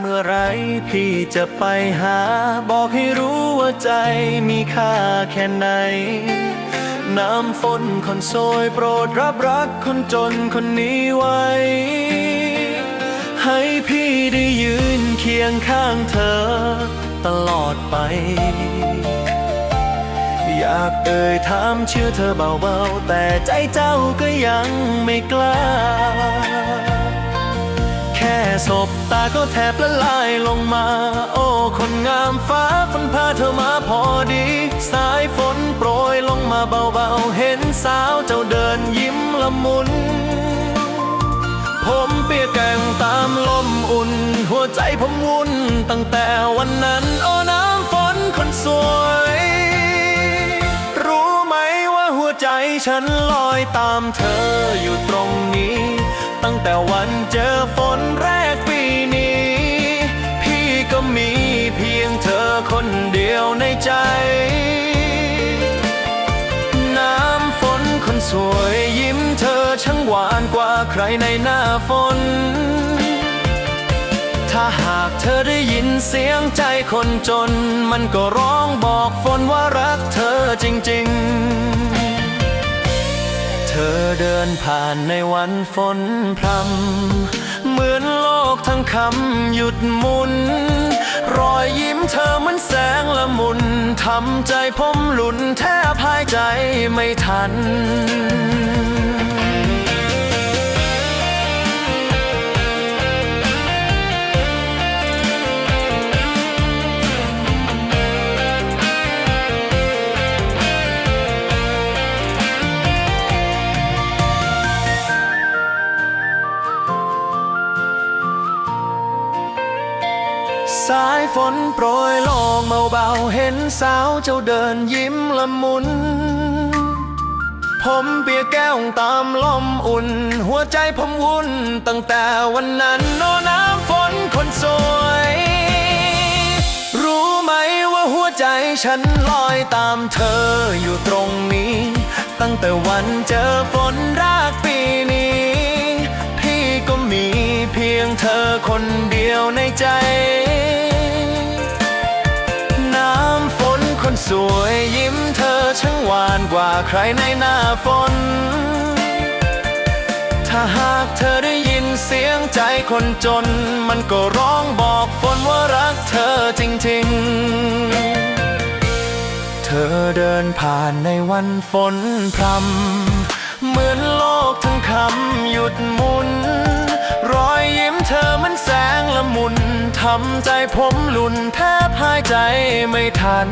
เมื่อไรพี่จะไปหา บอกให้รู้ว่าใจมีค่าแค่ไหน น้ำฝนคนโซยโปรดรับรักคนจนคนนี้ไว้ ให้พี่ได้ยืนเคียงข้างเธอ ตลอดไป อยากเอ่ยถามชื่อเธอเบาๆ แต่ใจเจ้าก็ยังไม่กล้า สบตาก็แทบละลายลงมา โอ้คนงามฟ้าฝนพาเธอมาพอดี สายฝนโปรยลงมาเบาๆ เห็นสาวเจ้าเดินยิ้มละมุน ผมเปียกแกงตามลมอุ่น หัวใจผมวุ่น ตั้งแต่วันนั้น โอ้น้ำฝนคนสวย รู้ไหมว่าหัวใจฉันลอยตามเธออยู่ตรงนี้ ตั้งแต่วันเจอฝนแรกปีนี้ พี่ก็มีเพียงเธอคนเดียวในใจ น้ำฝนคนสวยยิ้มเธอช่างหวานกว่าใครในหน้าฝน ถ้าหากเธอได้ยินเสียงใจคนจน มันก็ร้องบอกฝนว่ารักเธอจริง ๆ อเดินผ่านในวันฝนพรำเหมือนโลกทั้งคำหยุดหมุน รอยยิ้มเธอเหมือนแสงละมุนทำใจผมหลุนแทบหายใจไม่ทัน สายฝนโปรยลงเบาๆ เห็นสาวเจ้าเดินยิ้มละมุน ผมเปียกแก้วตามลมอุ่น หัวใจผมวุ่น ตั้งแต่วันนั้นโนน้ำฝนคนสวย รู้ไหมว่าหัวใจฉันลอยตามเธออยู่ตรงนี้ ตั้งแต่วันเจอฝนรากปีนี้ พี่ก็มีเพียงเธอคนเดียวในใจ สวยยิ้มเธอช่างหวานกว่าใครในหน้าฝน ถ้าหากเธอได้ยินเสียงใจคนจน มันก็ร้องบอกฝนว่ารักเธอจริงๆ เธอเดินผ่านในวันฝนพรำเหมือนโลกทั้งคำหยุดหมุน ทำใจผมลุนแทบหายใจไม่ทัน